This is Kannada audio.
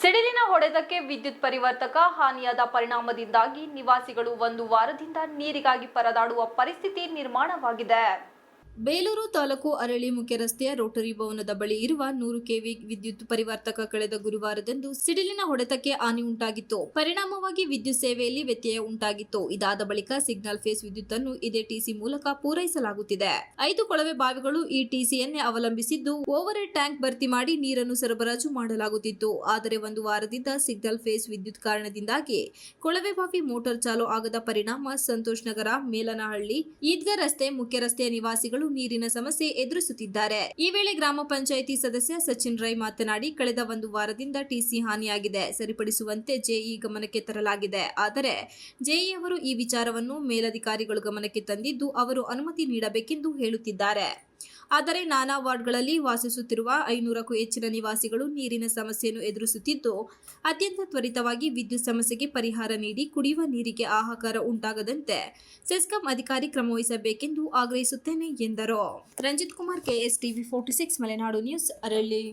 ಸಿಡಿಲಿನ ಹೊಡೆತಕ್ಕೆ ವಿದ್ಯುತ್ ಪರಿವರ್ತಕ ಹಾನಿಯಾದ ಪರಿಣಾಮದಿಂದಾಗಿ ನಿವಾಸಿಗಳು ಒಂದು ವಾರದಿಂದ ನೀರಿಗಾಗಿ ಪರದಾಡುವ ಪರಿಸ್ಥಿತಿ ನಿರ್ಮಾಣವಾಗಿದೆ. ಬೇಲೂರು ತಾಲೂಕು ಅರಳಿ ಮುಖ್ಯ ರಸ್ತೆಯ ರೋಟರಿ ಭವನದ ಬಳಿ ಇರುವ ನೂರು ಕೆವಿ ವಿದ್ಯುತ್ ಪರಿವರ್ತಕ ಕಳೆದ ಗುರುವಾರದಂದು ಸಿಡಿಲಿನ ಹೊಡೆತಕ್ಕೆ ಹಾನಿ ಉಂಟಾಗಿತ್ತು. ಪರಿಣಾಮವಾಗಿ ವಿದ್ಯುತ್ ಸೇವೆಯಲ್ಲಿ ವ್ಯತ್ಯಯ ಉಂಟಾಗಿತ್ತು. ಇದಾದ ಬಳಿಕ ಸಿಗ್ನಲ್ ಫೇಸ್ ವಿದ್ಯುತ್ ಅನ್ನು ಇದೇ ಟಿಸಿ ಮೂಲಕ ಪೂರೈಸಲಾಗುತ್ತಿದೆ. ಐದು ಕೊಳವೆ ಬಾವಿಗಳು ಈ ಟಿಸಿಯನ್ನೇ ಅವಲಂಬಿಸಿದ್ದು ಓವರ್ ಟ್ಯಾಂಕ್ ಭರ್ತಿ ಮಾಡಿ ನೀರನ್ನು ಸರಬರಾಜು ಮಾಡಲಾಗುತ್ತಿತ್ತು. ಆದರೆ ಒಂದು ವಾರದಿಂದ ಸಿಗ್ನಲ್ ಫೇಸ್ ವಿದ್ಯುತ್ ಕಾರಣದಿಂದಾಗಿ ಕೊಳವೆ ಬಾವಿ ಮೋಟಾರ್ ಚಾಲು ಆಗದ ಪರಿಣಾಮ ಸಂತೋಷ್ ನಗರ, ಮೇಲನಹಳ್ಳಿ, ಈದ್ಗಾ ರಸ್ತೆ ಮುಖ್ಯ ರಸ್ತೆಯ ನಿವಾಸಿಗಳು ನೀರಿನ ಸಮಸ್ಯೆ ಎದುರಿಸುತ್ತಿದ್ದಾರೆ. ಈ ವೇಳೆ ಗ್ರಾಮ ಪಂಚಾಯಿತಿ ಸದಸ್ಯ ಸಚಿನ್ ರೈ ಮಾತನಾಡಿ, ಕಳೆದ ಒಂದು ವಾರದಿಂದ ಟಿಸಿ ಹಾನಿಯಾಗಿದೆ. ಸರಿಪಡಿಸುವಂತೆ ಜೆಇ ಗಮನಕ್ಕೆ ತರಲಾಗಿದೆ. ಆದರೆ ಜೆಇ ಅವರು ಈ ವಿಚಾರವನ್ನು ಮೇಲಧಿಕಾರಿಗಳು ಗಮನಕ್ಕೆ ತಂದಿದ್ದು, ಅವರು ಅನುಮತಿ ನೀಡಬೇಕೆಂದು ಹೇಳುತ್ತಿದ್ದಾರೆ. ಆದರೆ ನಾನಾ ವಾರ್ಡ್ಗಳಲ್ಲಿ ವಾಸಿಸುತ್ತಿರುವ ಐನೂರಕ್ಕೂ ಹೆಚ್ಚಿನ ನಿವಾಸಿಗಳು ನೀರಿನ ಸಮಸ್ಯೆಯನ್ನು ಎದುರಿಸುತ್ತಿದ್ದು, ಅತ್ಯಂತ ತ್ವರಿತವಾಗಿ ವಿದ್ಯುತ್ ಸಮಸ್ಯೆಗೆ ಪರಿಹಾರ ನೀಡಿ ಕುಡಿಯುವ ನೀರಿಗೆ ಆಹಾಕಾರ ಉಂಟಾಗದಂತೆ ಸೆಸ್ಕಾಂ ಅಧಿಕಾರಿ ಕ್ರಮವಹಿಸಬೇಕೆಂದು ಆಗ್ರಹಿಸುತ್ತೇನೆ ಎಂದರು. Ranjith Kumar KS TV forty six, Malenadu news, Aralli.